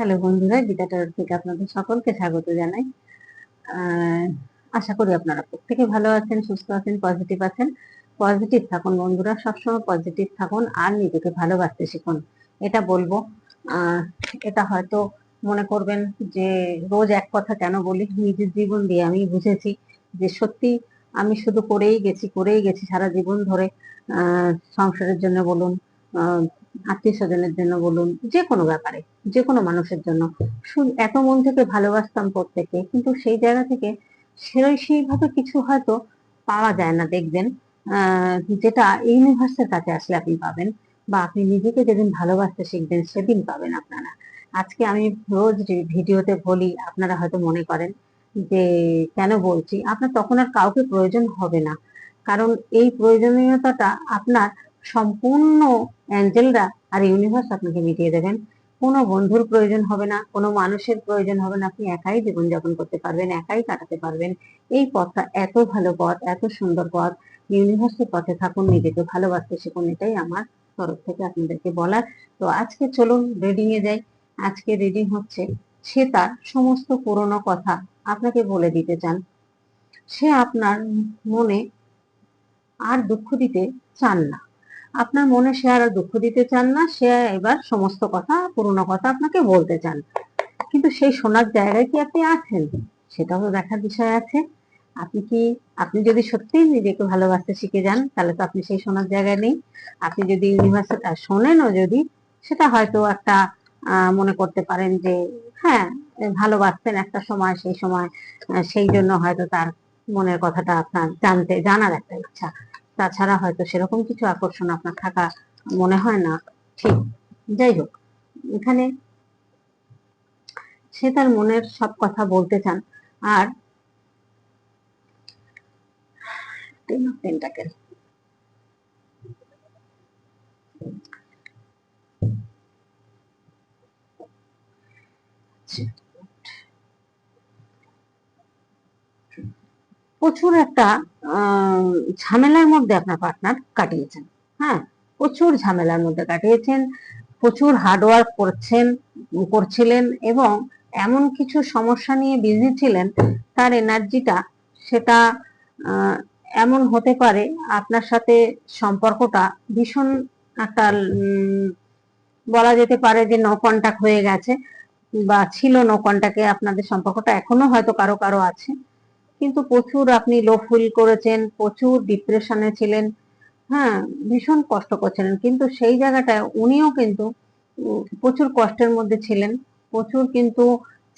Hello বন্ধুরা, Gita tower থেকে আপনাদের সকলকে স্বাগত জানাই। আশা করি আপনারা প্রত্যেকে ভালো আছেন, সুস্থ আছেন পজিটিভ আছেন। পজিটিভ থাকুন বন্ধুরা, সবসময় পজিটিভ থাকুন আর নিজেকে ভালোবাসতে শিখুন। এটা বলব। এটা হয়তো মনে করবেন যে রোজ এক কথা কেন বলি? নিজের জীবন দিয়ে আমি বুঝেছি যে সত্যি আমি শুধু করেই গেছি করেই গেছি সারা জীবন ধরে। সংসারের জন্য বলুন আত্মীয় স্বজনের জন্য বলুন, যে কোনো ব্যাপারে। যে কোনো মানুষের জন্য। এত মন থেকে ভালোবাসতাম প্রত্যেকে কিন্তু সেই জায়গা থেকে সেই, সেইভাবে কিছু হয়তো পাওয়া যায় না, দেখবেন। যেটা ইউনিভার্সের কাছে আসলে আপনি পাবেন, বা আপনি নিজেকে যেদিন ভালোবাসতে শিখবেন, সেদিন পাবেন আপনারা। আজকে আমি রোজ ভিডিওতে বলি, আপনারা হয়তো মনে করেন যে, কেন বলছি? আপনার তখন আর কাউকে প্রয়োজন হবে না। কারণ এই প্রয়োজনীয়তাটা আপনার সম্পূর্ণ অ্যাঞ্জেলরা আর ইউনিভার্স আপনাকে মিটিয়ে দেবেন। কোনো বন্ধুর প্রয়োজন হবে না, কোনো মানুষের প্রয়োজন হবে না। আপনি একাই জীবনযাপন করতে পারবেন, একাই কাটাতে পারবেন। এই পথটা এত ভালো পথ, এত সুন্দর পথ। ইউনিভার্সের পথে থাকুন, নিজেকে ভালোবাসতে শিখুন, এটাই আমার তরফ থেকে আপনাদেরকে বলার। তো আজকে চলুন রিডিং এ যাই। আজকে রিডিং হচ্ছে, সে তার সমস্ত পুরনো কথা আপনাকে বলে দিতে চান। সে আপনার মনে আর দুঃখ দিতে চান না। আপনার মনে সে আর দুঃখ দিতে চান না সে এবার সমস্ত কথা, পুরনো কথা আপনাকে বলতে চান। কিন্তু সেই শোনার জায়গায় কি আপনি আছেন? সেটাও দেখার বিষয় আছে। আপনি কি, আপনি যদি সত্যিই নিজেকে ভালোবাসতে শিখে যান, তাহলে তো আপনি সেই শোনার জায়গায় নেই। আপনি যদি ইউনিভার্সিটি শোনেনও যদি, সেটা হয়তো একটা মনে করতে পারেন যে হ্যাঁ ভালোবাসতেন একটা সময়, সেই সময় সেই জন্য হয়তো তার মনের কথাটা আপনার জানতে, জানার একটা ইচ্ছা। তাছাড়া হয়তো সেরকম কিছু আকর্ষণ আপনার থাকা মনে হয় না। ঠিক, যাই হোক, এখানে সে তার মনের সব কথা বলতে চান। আর টেন অফ পেন্টাকেল প্রচুর একটা ঝামেলার মধ্যে আপনার পার্টনার কাটিয়েছেন। হ্যাঁ প্রচুর ঝামেলার মধ্যে কাটিয়েছেন, প্রচুর হার্ডওয়ার্ক করছেন, করছিলেন এবং এমন কিছু সমস্যা নিয়ে বিজি ছিলেন, তার এনার্জিটা সেটা এমন হতে পারে আপনার সাথে সম্পর্কটা ভীষণ একটা বলা যেতে পারে যে নো কন্টাক্ট হয়ে গেছে বা ছিল নো কন্টাক্টে আপনাদের সম্পর্কটা এখনও হয়তো কারও কারও আছে। কিন্তু প্রচুর আপনি লো ফিল করেছেন, প্রচুর ডিপ্রেশনে ছিলেন। হ্যাঁ ভীষণ কষ্ট করছিলেন। কিন্তু সেই জায়গাটায় উনিও কিন্তু প্রচুর কষ্টের মধ্যে ছিলেন, প্রচুর কিন্তু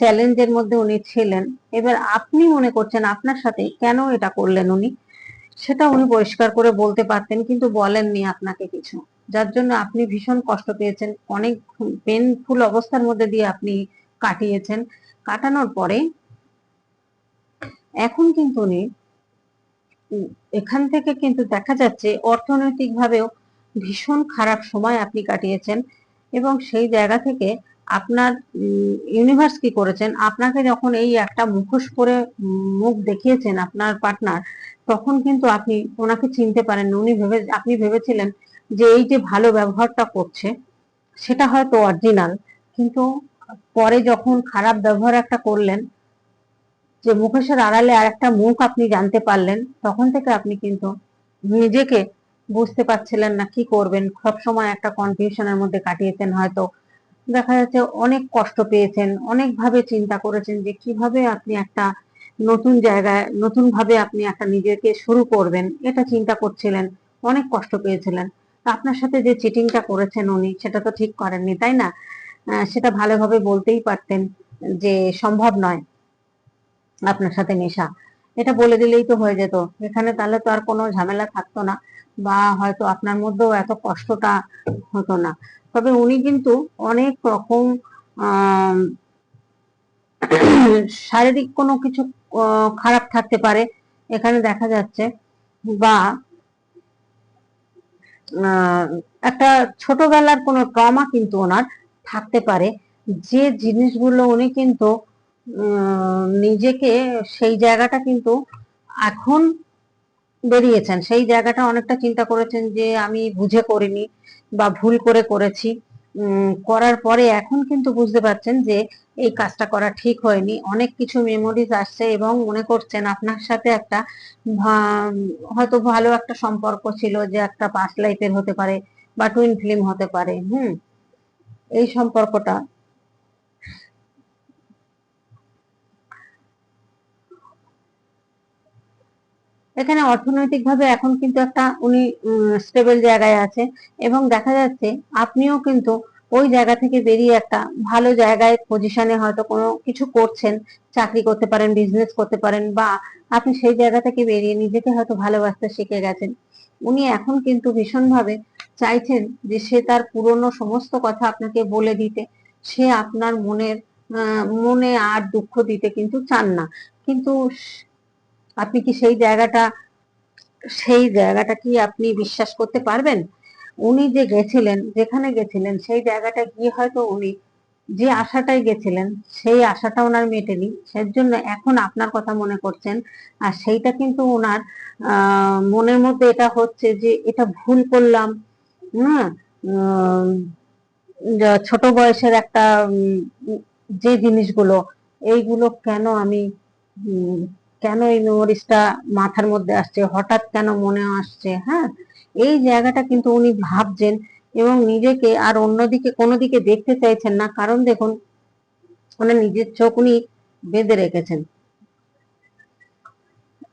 চ্যালেঞ্জের মধ্যে উনি ছিলেন। এবার আপনি মনে করছেন আপনার সাথে কেন এটা করলেন উনি? সেটা উনি পরিষ্কার করে বলতে পারতেন, কিন্তু বলেননি আপনাকে কিছু। যার জন্য আপনি ভীষণ কষ্ট পেয়েছেন, অনেক পেনফুল অবস্থার মধ্যে দিয়ে আপনি কাটিয়েছেন। কাটানোর পরে এখন কিন্তু উনি এখান থেকে কিন্তু দেখা যাচ্ছে অর্থনৈতিক ভাবেও ভীষণ খারাপ সময় আপনি কাটিয়েছেন এবং সেই জায়গা থেকে আপনার ইউনিভার্স কি করেছেন? আপনাকে যখন এই একটা মুখোশ উম, মুখ দেখিয়েছেন আপনার পার্টনার তখন কিন্তু আপনি ওনাকে চিনতে পারেন উনি ভেবে আপনি ভেবেছিলেন যে এই যে ভালো ব্যবহারটা করছে সেটা হয়তো অরিজিনাল কিন্তু পরে যখন খারাপ ব্যবহার একটা করলেন যে মুখোশের আড়ালে আর একটা মুখ আপনি জানতে পারলেন, তখন থেকে আপনি কিন্তু নিজেকে বুঝতে পারছিলেন না কি করবেন। সব সময় একটা কনফিউশনের মধ্যে কাটিয়েছেন হয়তো। দেখা যাচ্ছে অনেক কষ্ট পেয়েছেন অনেক ভাবে চিন্তা করেছেন যে কীভাবে আপনি একটা নতুন জায়গায় নতুন ভাবে আপনি একটা নিজেকে শুরু করবেন। এটা চিন্তা করছিলেন, অনেক কষ্ট পেয়েছিলেন। আপনার সাথে যে চিটিংটা করেছেন উনি, সেটা তো ঠিক করেননি, তাই না? সেটা ভালোভাবে বলতেই পারতেন যে সম্ভব নয়। আপনার সাথে মেশা এটা বলে দিলেই তো হয়ে যেত। এখানে তাহলে তো আর কোনো ঝামেলা থাকতো না বা হয়তো আপনার মধ্যেও এত কষ্টটা হতো না। তবে উনি কিন্তু অনেক রকম শারীরিক কোনো কিছু খারাপ থাকতে পারে। এখানে দেখা যাচ্ছে বা একটা ছোটবেলার কোনো ট্রমা কিন্তু ওনার থাকতে পারে। যে জিনিসগুলো উনি কিন্তু নিজেকে সেই জায়গাটা কিন্তু এখন বেরিয়েছেন। সেই জায়গাটা অনেকটা চিন্তা করেছেন যে আমি বুঝে করিনি বা ভুল করে করেছি। করার পরে এখন কিন্তু বুঝতে পারছেন যে এই কাজটা করা ঠিক হয়নি। অনেক কিছু মেমোরিজ আসছে এবং মনে করছেন আপনার সাথে একটা হয়তো ভালো একটা সম্পর্ক ছিল যে একটা পাস্ট লাইফের হতে পারে বা টুইন ফিল্ম হতে পারে। হুম, এই সম্পর্কটা এখানে অর্থনৈতিকভাবে এখন কিন্তু একটা উনি স্টেবল জায়গায় আছে এবং দেখা যাচ্ছে আপনিও কিন্তু ওই জায়গা থেকে বেরিয়ে একটা ভালো জায়গায় পজিশনে হয়তো কোনো কিছু করছেন, চাকরি করতে পারেন বিজনেস করতে পারেন বা আপনি সেই জায়গা থেকে বেরিয়ে নিজেকে হয়তো ভালোবাসতে শিখে গেছেন। উনি এখন কিন্তু ভীষণভাবে চাইছেন যে সে তার পুরনো সমস্ত কথা আপনাকে বলে দিতে। সে আপনার মনের মনে আর দুঃখ দিতে কিন্তু চান না। কিন্তু আপনি কি সেই জায়গাটা সেই জায়গাটা কি আপনি বিশ্বাস করতে পারবেন? উনি যে গেছিলেন, যেখানে গেছিলেন, সেই জায়গাটা গিয়ে হয়তো উনি যে আশাটাই গেছিলেন, সেই আশাটা ওনার মেটেনি। সেই জন্য এখন আপনার কথা মনে করছেন। আর সেইটা কিন্তু ওনার মনের মধ্যে এটা হচ্ছে যে এটা ভুল করলাম, না? ছোট বয়সের একটা যে জিনিসগুলো, এইগুলো কেন আমি কেন এই মেমোরিজটা মাথার মধ্যে আসছে? হঠাৎ কেন মনে আসছে? হ্যাঁ? এই জায়গাটা কিন্তু উনি ভাবছেন এবং নিজেকে আর অন্যদিকে কোনো দিকে দেখতে চাইছেন না। কারণ দেখুন ওনার নিজের চোখ উনি বেঁধে রেখেছেন।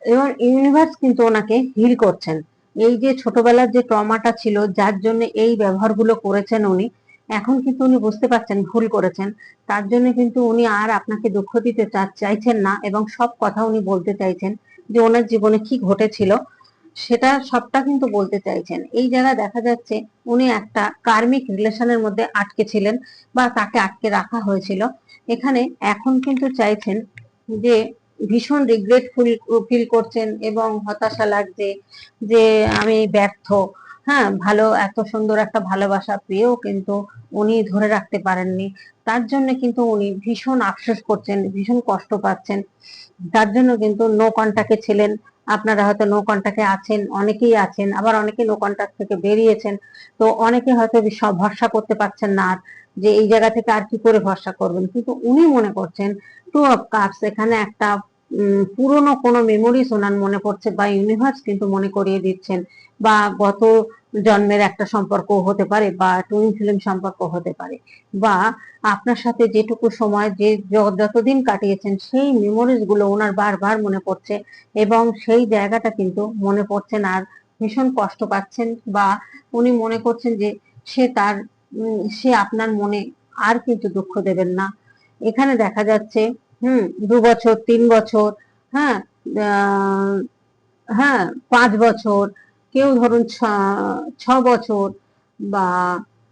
এবং ইউনিভার্স কিন্তু ওনাকে হিল করছেন। এই যে ছোটবেলার যে ট্রমাটা ছিল, যার জন্য এই ব্যবহারগুলো করেছেন উনি এখন কিন্তু উনি বুঝতে পারছেন, ভুল করেছেন। তার জন্য কিন্তু উনি আর আপনাকে দুঃখ দিতে চাইছেন না এবং সব কথা উনি বলতে চাইছেন যে ওনার জীবনে কি ঘটেছিল, সেটা সবটা কিন্তু বলতে চাইছেন। এই জায়গায় দেখা যাচ্ছে উনি একটা কার্মিক রিলেশনের মধ্যে আটকে ছিলেন বা তাকে আটকে রাখা হয়েছিল। এখানে এখন কিন্তু চাইছেন যে ভীষণ রিগ্রেটফুল ফিল করছেন এবং হতাশা লাগছে যে আমি ব্যর্থ। হ্যাঁ ভালো, এত সুন্দর একটা ভালোবাসা পেয়েও কিন্তু উনি ধরে রাখতে পারেননি। তার জন্য কিন্তু উনি ভীষণ আফসোস করছেন, ভীষণ কষ্ট পাচ্ছেন। তার জন্য কিন্তু নো ছিলেন। আপনারা হয়তো নো আছেন, অনেকেই আছেন, আবার অনেকে নো থেকে বেরিয়েছেন। তো অনেকে হয়তো ভরসা করতে পারছেন না আর, যে এই জায়গা থেকে আর কি করে ভরসা করবেন? কিন্তু উনি মনে করছেন টু অফ কাপস এখানে একটা পুরনো কোনো মেমোরিজ ওনার মনে পড়ছে বা ইউনিভার্স কিন্তু মনে করিয়ে দিচ্ছেন। বা গত জন্মের একটা সম্পর্ক হতে পারে বা টুইন ফিল্ম সম্পর্ক হতে পারে বা আপনার সাথে যেটুকু সময় যে যতদিন কাটিয়েছেন সেই মেমোরিজগুলো ওনার বারবার মনে পড়ছে এবং সেই জায়গাটা কিন্তু মনে পড়ছেন আর ভীষণ কষ্ট পাচ্ছেন বা উনি মনে করছেন যে সে তার সে আপনার মনে আর কিন্তু দুঃখ দেবেন না। এখানে দেখা যাচ্ছে, হুম, দু বছর, তিন বছর হ্যাঁ হ্যাঁ পাঁচ বছর কেউ ধরুন ছ বছর বা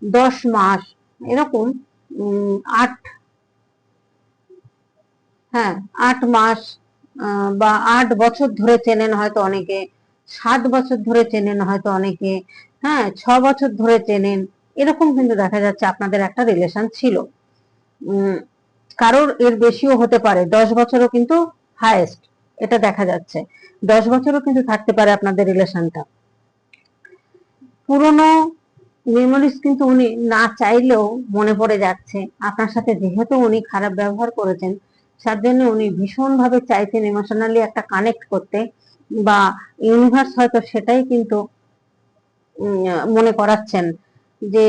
দশ মাস, এরকম আট হ্যাঁ আট মাস বা আট বছর ধরে চেনেন হয়তো অনেকে, সাত বছর ধরে চেনেন হয়তো অনেকে হ্যাঁ ছ বছর ধরে চেনেন, এরকম কিন্তু দেখা যাচ্ছে আপনাদের একটা রিলেশন ছিল। কারোর এর বেশিও হতে পারে, দশ বছরও কিন্তু হায়েস্ট এটা দেখা যাচ্ছে। দশ বছরও কিন্তু থাকতে পারে আপনাদের রিলেশনটা পুরনো মেমোরিজ কিন্তু উনি না চাইলেও মনে পড়ে যাচ্ছে। আপনার সাথে যেহেতু উনি খারাপ ব্যবহার করেছেন, তার জন্য উনি ভীষণ ভাবে চাইছেন ইমোশনালি একটা কানেক্ট করতে বা ইউনিভার্স হয়তো সেটাই কিন্তু মনে করাচ্ছেন যে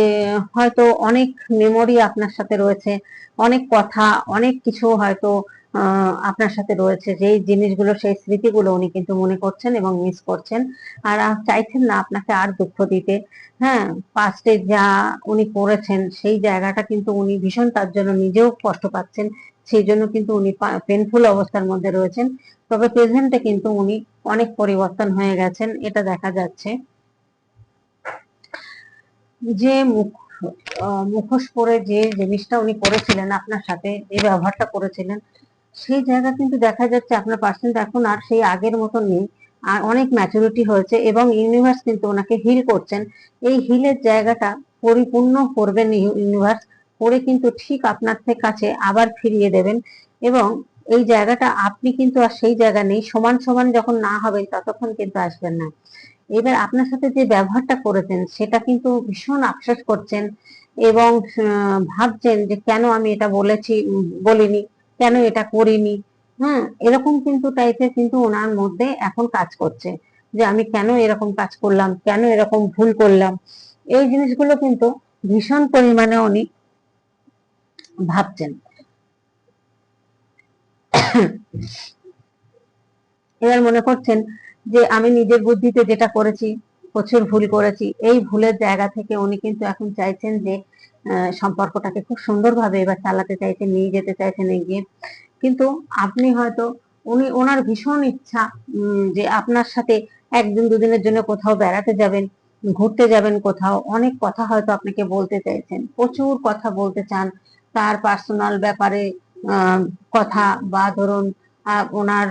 হয়তো অনেক মেমোরি আপনার সাথে রয়েছে, অনেক কথা, অনেক কিছু হয়তো আপনার সাথে রয়েছে, যেই জিনিসগুলো, সেই স্মৃতিগুলো উনি কিন্তু মনে করছেন এবং মিস করছেন। আর চাইছেন না আপনাকে আর দুঃখ দিতে। হ্যাঁ পাস্টে যা উনি করেছেন, সেই জায়গাটা কিন্তু উনি ভীষণ তার জন্য নিজেও কষ্ট পাচ্ছেন। সেই জন্য কিন্তু উনি পেনফুল অবস্থার মধ্যে রয়েছেন। তবে প্রেজেন্টে কিন্তু উনি অনেক পরিবর্তন হয়ে গেছেন, এটা দেখা যাচ্ছে। যে মুখ মুখোশ পরে যে জিনিসটা উনি করেছিলেন, আপনার সাথে যে ব্যবহারটা করেছিলেন সেই জায়গা কিন্তু দেখা যাচ্ছে আপনার পার্সেন্ট এখন আর সেই আগের মতন নেই। আর অনেক ম্যাচুরিটি হয়েছে এবং ইউনিভার্স কিন্তু ওনাকে হিল করছেন। এই হিলের জায়গাটা পরিপূর্ণ করবেন ইউনিভার্স করে কিন্তু ঠিক আপনার থেকে কাছে আবার ফিরিয়ে দেবেন। এবং এই জায়গাটা আপনি কিন্তু আর সেই জায়গা নেই। সমান সমান যখন না হবেন ততক্ষণ কিন্তু আসবেন না। এবার আপনার সাথে যে ব্যবহারটা করেছেন, সেটা কিন্তু ভীষণ আফসোস করছেন এবং ভাবছেন যে কেন আমি এটা বলেছি বলিনি। কেন এটা করিনি? হ্যাঁ এরকম কিন্তু টাইপের কিন্তু ওনার মধ্যে এখন কাজ করছে। যে আমি কেন এরকম কাজ করলাম? কেন এরকম ভুল করলাম? এই জিনিসগুলো কিন্তু ভীষণ পরিমাণে উনি ভাবছেন। এবার মনে করছেন যে আমি নিজের বুদ্ধিতে যেটা করেছি প্রচুর ভুল করেছি। এই ভুলের জায়গা থেকে উনি কিন্তু এখন চাইছেন যে সম্পর্কটাকে খুব সুন্দরভাবে এবার চালাতে চাইছেন, নিয়ে যেতে চাইছেন এগিয়ে। কিন্তু আপনি হয়তো, উনি, ওনার ভীষণ ইচ্ছা যে আপনার সাথে একদিন দুদিনের জন্য কোথাও বেড়াতে যাবেন, ঘুরতে যাবেন কোথাও। অনেক কথা হয়তো আপনাকে বলতে চাইছেন। প্রচুর কথা বলতে চান। তার পার্সোনাল ব্যাপারে কথা বা ধরুন ওনার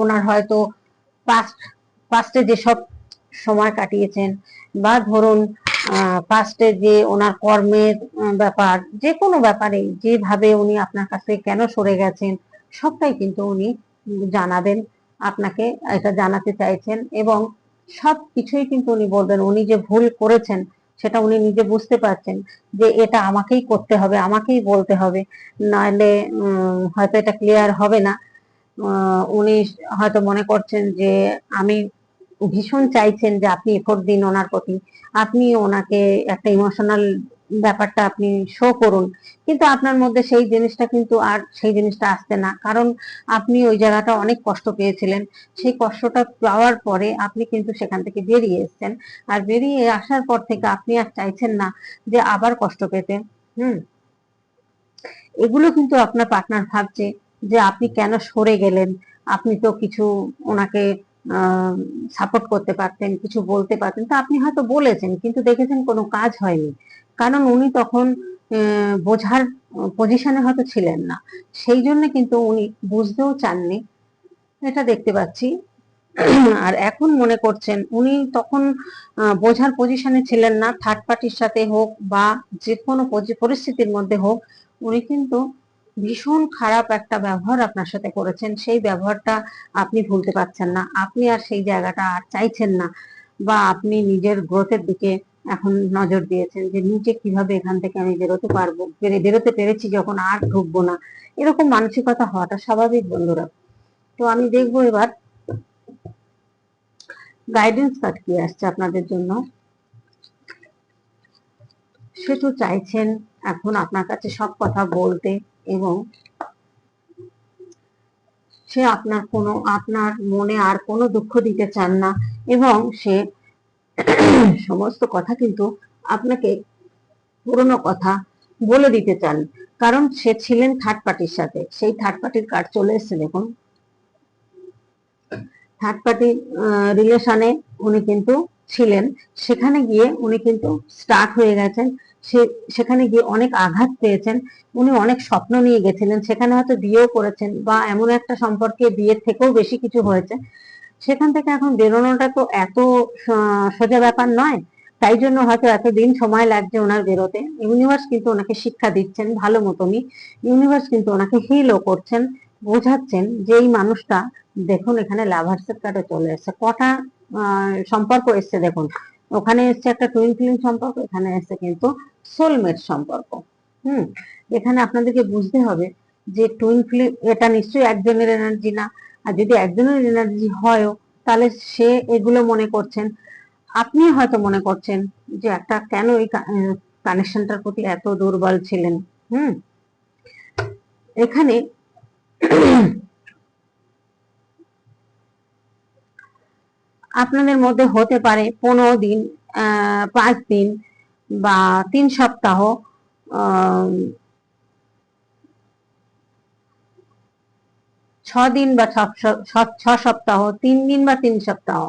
ওনার হয়তো পাস্ট পাস্টে যেসব সময় কাটিয়েছেন বা ধরুন পাস্টে যে ওনার কর্মের ব্যাপার, যে কোনো ব্যাপারে যেভাবে উনি আপনার কাছে কেন সরে গেছেন, সবটাই কিন্তু উনি জানাবেন, আপনাকে এটা জানাতে চাইছেন এবং সব কিছুই কিন্তু উনি বলবেন। উনি যে ভুল করেছেন, সেটা উনি নিজে বুঝতে পারছেন যে এটা আমাকেই করতে হবে, আমাকেই বলতে হবে। নাহলে হয়তো এটা ক্লিয়ার হবে না। উনি হয়তো মনে করছেন যে আমি ভীষণ চাইছেন যে আপনি এফোর্ট দিন ওনার প্রতি। আপনি ওনাকে একটা ইমোশনাল ব্যাপারটা আপনি শো করুন। কিন্তু আপনার মধ্যে সেই জিনিসটা কিন্তু আর সেই জিনিসটা আসছে না। কারণ আপনি ওই জায়গাটা অনেক কষ্ট পেয়েছিলেন। সেই কষ্টটা পাওয়ার পরে আপনি কিন্তু সেখান থেকে বেরিয়ে এসেছেন। আর বেরিয়ে আসার পর থেকে আপনি আর চাইছেন না যে আবার কষ্ট পেতে। হুম? এগুলো কিন্তু আপনার পার্টনার ভাবছে যে আপনি কেন সরে গেলেন? আপনি তো কিছু ওনাকে সাপোর্ট করতে পারতেন, কিছু বলতে পারতেন। তো আপনি হয়তো বলেছেন, কিন্তু দেখেছেন কোনো কাজ হয়নি। কারণ উনি তখন বোঝার পজিশনে হয়তো ছিলেন না। সেই জন্য কিন্তু উনি বুঝতেও চাননি। এটা দেখতে পাচ্ছি। আর এখন মনে করছেন, উনি তখন বোঝার পজিশনে ছিলেন না। থার্ড পার্টির সাথে হোক বা যে কোনো পরিস্থিতির মধ্যে হোক, উনি কিন্তু ভীষণ খারাপ একটা ব্যবহার আপনার সাথে করেছেন। সেই ব্যবহারটা আপনি ভুলতে পারছেন না। আপনি আর সেই জায়গাটা আর চাইছেন না বা আপনি নিজের গ্রোথের দিকে এখন নজর দিয়েছেন যে নিজে কীভাবে এখান থেকে আমি বেরোতে পারব। বেরোতে পেরেছি যখন আর ঢুকবো না। এরকম মানসিকতা হওয়াটা স্বাভাবিক বন্ধুরা। তো আমি দেখব এবার গাইডেন্স কার্ড কি আসছে আপনাদের জন্য। সে তো চাইছেন এখন আপনার কাছে সব কথা বলতে। এবং সে আপনার কোনো, আপনার মনে আর কোনো দুঃখ দিতে চান না এবং সে সমস্ত কথা কিন্তু আপনাকে পুরনো কথা বলে দিতে চান। কারণ সে ছিলেন থার্ড পার্টির সাথে। সেই থার্ড পার্টির কার্ড চলে এসেছে, দেখুন। থার্ড পার্টি রিলেশনে উনি কিন্তু ছিলেন। সেখানে গিয়ে উনি কিন্তু স্টার্ট হয়ে গেছেন। সেখানে গিয়ে অনেক আঘাত পেয়েছেন। উনি অনেক স্বপ্ন নিয়ে গেছিলেন। সেখানে হয়তো বিয়েও করেছেন বা এমন একটা সম্পর্কে বিয়ের থেকেও বেশি কিছু হয়েছে। সেখান থেকে এখন বেরোনোটা তো এত সোজা ব্যাপার নয়। তাই জন্য হয়তো এতদিন সময় লাগছে ওনার বেরোতে। ইউনিভার্স কিন্তু ওনাকে শিক্ষা দিচ্ছেন, ভালো মতনই। ইউনিভার্স কিন্তু ওনাকে হিলও করছেন, বোঝাচ্ছেন যে এই মানুষটা, দেখুন এখানে লাভার্সের কার্ডে চলে এসেছে। কটা সম্পর্ক এসছে দেখুন। ওখানে এসছে একটা টুইন ফিলিং সম্পর্ক, এখানে এসছে কিন্তু সোলমেট সম্পর্ক। হুম? এখানে আপনাদেরকে বুঝতে হবে যে টুইন ফিলিং এটা নিশ্চয়ই একজনের এনার্জি না। আর যদি একজনের এনার্জি হয়ও, তাহলে সে এগুলো মনে করছেন। আপনি হয়তো মনে করছেন যে একটা কেন এই কানেকশনটার প্রতি এত দুর্বল ছিলেন? হুম? এখানে আপনাদের মধ্যে হতে পারে পনেরো দিন পাঁচ দিন বা তিন সপ্তাহ ছ দিন বা ছ সপ্তাহ তিন দিন বা তিন সপ্তাহ।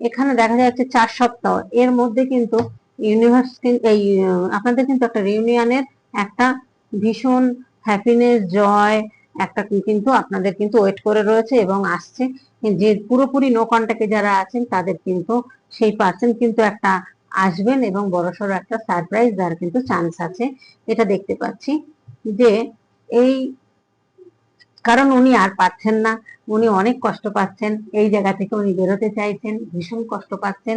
এখানে দেখা যাচ্ছে চার সপ্তাহ। এর মধ্যে কিন্তু ইউনিভার্সিটি, এই, আপনাদের কিন্তু একটা রিউনিয়নের একটা ভীষণ হ্যাপিনেস জয় একটা কিন্তু আপনাদের কিন্তু ওয়েট করে রয়েছে এবং আসছে। যে পুরোপুরি নো কন্ট্যাক্টে যারা আছেন, তাদের কিন্তু সেই পার্সেন্ট কিন্তু একটা আসবেন এবং বড়সড় একটা সারপ্রাইজ দেওয়ার কিন্তু চান্স আছে, এটা দেখতে পাচ্ছি যে এই কারণ উনি আর পাচ্ছেন না, উনি অনেক কষ্ট পাচ্ছেন, এই জায়গা থেকে উনি বেরোতে চাইছেন, ভীষণ কষ্ট পাচ্ছেন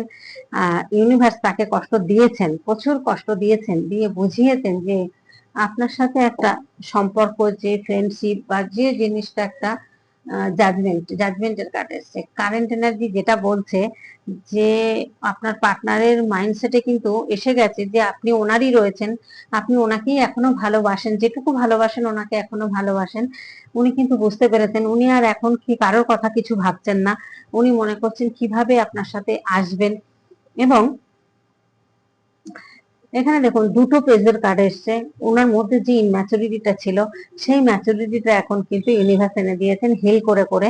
ইউনিভার্স তাকে কষ্ট দিয়েছেন, প্রচুর কষ্ট দিয়েছেন, দিয়ে বুঝিয়েছেন যে আপনার সাথে একটা সম্পর্ক, যে ফ্রেন্ডশিপ বা যে জিনিসটা একটা জাজমেন্ট জাজমেন্টের কার্ড এসছে। কারেন্ট এনার্জি যেটা বলছে যে, আপনার পার্টনারের মাইন্ডসেটে কিন্তু এসে গেছে যে, আপনি ওনারই রয়েছেন, আপনি ওনাকেই এখনও ভালোবাসেন, যেটুকু ভালোবাসেন ওনাকে এখনও ভালোবাসেন। উনি কিন্তু বুঝতে পেরেছেন, উনি আর এখন কি, কারোর কথা কিছু ভাবছেন না। উনি মনে করছেন কীভাবে আপনার সাথে আসবেন এবং এখানে দেখুন দুটো পেজের কার্ড এসছে। ওনার মধ্যে যে ইনম্যাচুরিটিটা ছিল, সেই ম্যাচুরিটিটা এখন কিন্তু ইউনিভার্স এনে দিয়েছেন হিল করে করে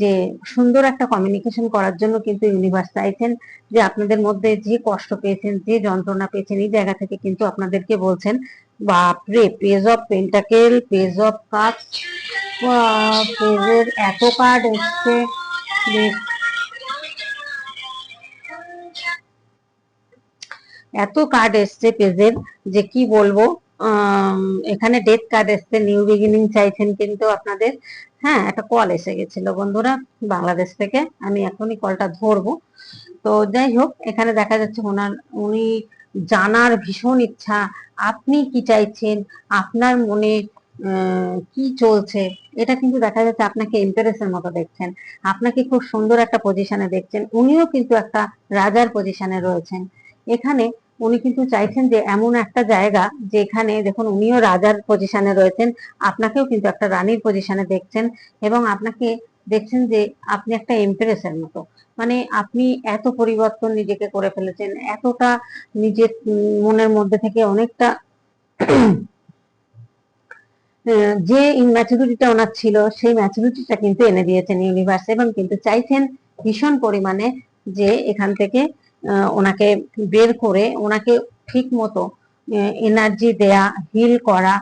যে সুন্দর একটা কমিউনিকেশন করার জন্য কিন্তু ইউনিভার্স চাইছেন, যে আপনাদের মধ্যে যে কষ্ট পেয়েছেন, যে যন্ত্রণা পেয়েছেন, এই জায়গা থেকে কিন্তু আপনাদেরকে বলছেন, বাপরে page of pentacle page of cup পেজের এত কার্ড এসছে। এত কার্ড এসছে পেজের যে কি বলব এখানে ডেথ কার্ড এসছে নিউ বিগিনিং চাইছেন কিন্তু আপনাদের। হ্যাঁ একটা কল এসে গেছিল বন্ধুরা বাংলাদেশ থেকে, আমি এখনই কলটা ধরবো। তো যাই হোক, এখানে দেখা যাচ্ছে ওনার, উনি জানার ভীষণ ইচ্ছা, আপনি কি চাইছেন, আপনার মনে কি চলছে? এটা কিন্তু দেখা যাচ্ছে আপনাকে এম্পারেসের মতো দেখছেন। আপনাকে খুব সুন্দর একটা পজিশনে দেখছেন। উনিও কিন্তু একটা রাজার পজিশনে রয়েছেন। এখানে উনি কিন্তু চাইছেন যে এমন একটা জায়গা যেখানে দেখুন উনিও রাজার পজিশনে রয়েছেন, আপনাকেও কিন্তু একটা রানীর পজিশনে দেখছেন এবং আপনাকে দেখছেন যে আপনি একটা এমপ্রেসের মতো। মানে আপনি এত পরিবর্তন নিজেকে করে ফেলেছেন, এতটা নিজের মনের মধ্যে থেকে অনেকটা যে ম্যাচুরিটিটা ওনার ছিল, সেই ম্যাচুরিটিটা কিন্তু এনে দিয়েছেন ইউনিভার্স এবং কিন্তু চাইছেন ভীষণ পরিমাণে যে এখান থেকে ওনাকে বের করে ওনাকে ঠিক মতো এনার্জি দেয়া হিল করা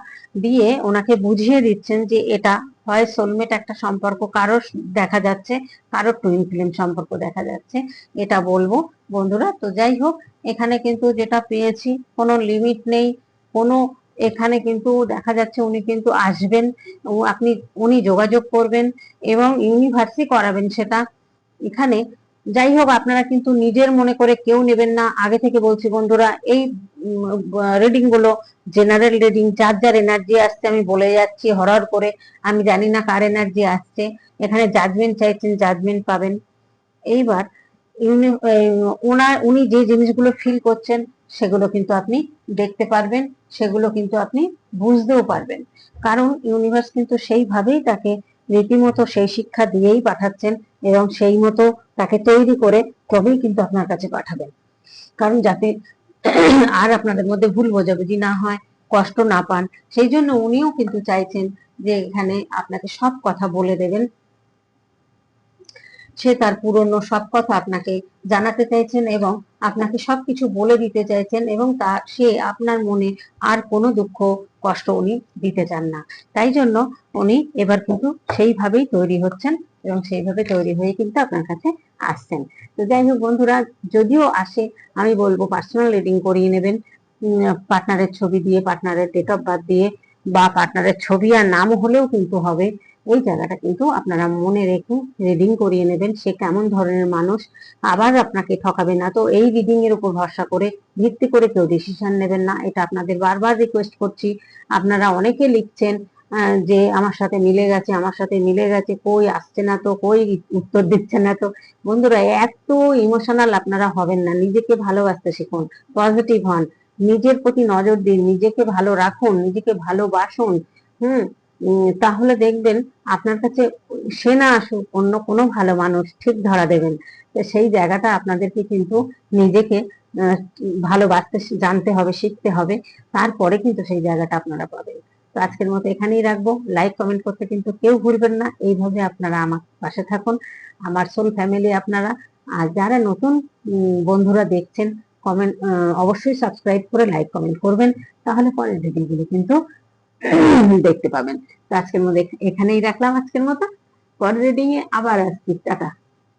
দিয়ে ওনাকে বুঝিয়ে দিচ্ছেন যে এটা হয় সোলমেট একটা সম্পর্ক কারোর দেখা যাচ্ছে কারোর টুইন ফিল্ম সম্পর্ক দেখা যাচ্ছে, এটা বলব। বন্ধুরা, তো যাই হোক, এখানে কিন্তু যেটা পেয়েছি, কোনো লিমিট নেই, কোনো এখানে কিন্তু দেখা যাচ্ছে উনি কিন্তু আসবেন আপনি, উনি যোগাযোগ করবেন এবং ইউনিভার্সি করাবেন সেটা। এখানে যাই হোক আপনারা কিন্তু নিজের মনে করে কেউ নেবেন না। আগে থেকে বলছি বন্ধুরা, এই রিডিংগুলো জেনারেল রিডিং যার যার এনার্জি আসছে, আমি বলে যাচ্ছি হরর করে। আমি জানি না কার এনার্জি আসছে। এখানে জাজমেন্ট চাইছেন জাজমেন্ট পাবেন। এইবার ওনার, উনি যে জিনিসগুলো ফিল করছেন, সেগুলো কিন্তু আপনি দেখতে পারবেন, সেগুলো কিন্তু আপনি বুঝতেও পারবেন। কারণ ইউনিভার্স কিন্তু সেইভাবেই তাকে রীতিমতো সেই শিক্ষা দিয়েই পাঠাচ্ছেন এবং সেই মতো তাকে তৈরি করে তবেই কিন্তু আপনার কাছে পাঠাবেন। কারণ যাতে আর আপনাদের মধ্যে ভুল বোঝাবুঝি না হয়, কষ্ট না পান, সেই জন্য উনিও কিন্তু চাইছেন যে এখানে আপনাকে সব কথা বলে দেবেন। সে তার পুরনো সব কথা আপনাকে জানাতে চাইছেন এবং আপনাকে সবকিছু বলে দিতে চাইছেন এবং তা সে আপনার মনে আর কোনো দুঃখ, কষ্ট উনি দিতে চান না। তাই জন্য উনি এবার কিন্তু সেইভাবেই তৈরি হচ্ছেন এবং সেইভাবে তৈরি হয়ে কিন্তু আপনার কাছে আসছেন। তো যাই হোক বন্ধুরা, যদিও আসে, আমি বলব পার্সোনাল রিডিং করিয়ে নেবেন। পার্টনারের ছবি দিয়ে পার্টনারের ডেট অফ বার্থ দিয়ে বা পার্টনারের ছবি আর নাম হলেও কিন্তু হবে। ওই জায়গাটা কিন্তু আপনারা মনে রেখে রিডিং করিয়ে নেবেন সে কেমন ধরনের মানুষ, আবার আপনাকে ঠকাবে না। তো এই রিডিং এর উপর ভরসা করে, ভিত্তি করে কেউ ডিসিশন নেবেন না। এটা আপনাদের বারবার রিকোয়েস্ট করছি। আপনারা অনেকে লিখছেন যে আমার সাথে মিলে গেছে, আমার সাথে মিলে গেছে, কই আসছে না তো, কই উত্তর দিচ্ছে না তো। বন্ধুরা, এত ইমোশনাল আপনারা হবেন না। নিজেকে ভালোবাসতে শিখুন পজিটিভ হন। নিজের প্রতি নজর দিন, নিজেকে ভালো রাখুন, নিজেকে ভালোবাসুন। হুম? তাহলে দেখবেন আপনার কাছে সে না আসুক, অন্য কোনো ভালো মানুষ ঠিক ধরা দেবেন। সেই জায়গাটা আপনাদেরকে কিন্তু নিজেকে ভালোবাসতে জানতে হবে, শিখতে হবে। তারপরে কিন্তু সেই জায়গাটা আপনারা পাবেন। তো আজকের মতো এখানেই রাখব। লাইক কমেন্ট করতে কিন্তু কেউ ভুলবেন না। এইভাবে আপনারা আমার পাশে থাকুন। আমার সোল ফ্যামিলি আপনারা। আর যারা নতুন বন্ধুরা দেখছেন কমেন্ট অবশ্যই সাবস্ক্রাইব করে লাইক কমেন্ট করবেন। তাহলে পরের ভিডিওগুলো কিন্তু দেখতে পাবেন। তো আজকের মধ্যে এখানেই রাখলাম আজকের মতো। পরের রিডিং এ আবার আসছি। টাটা।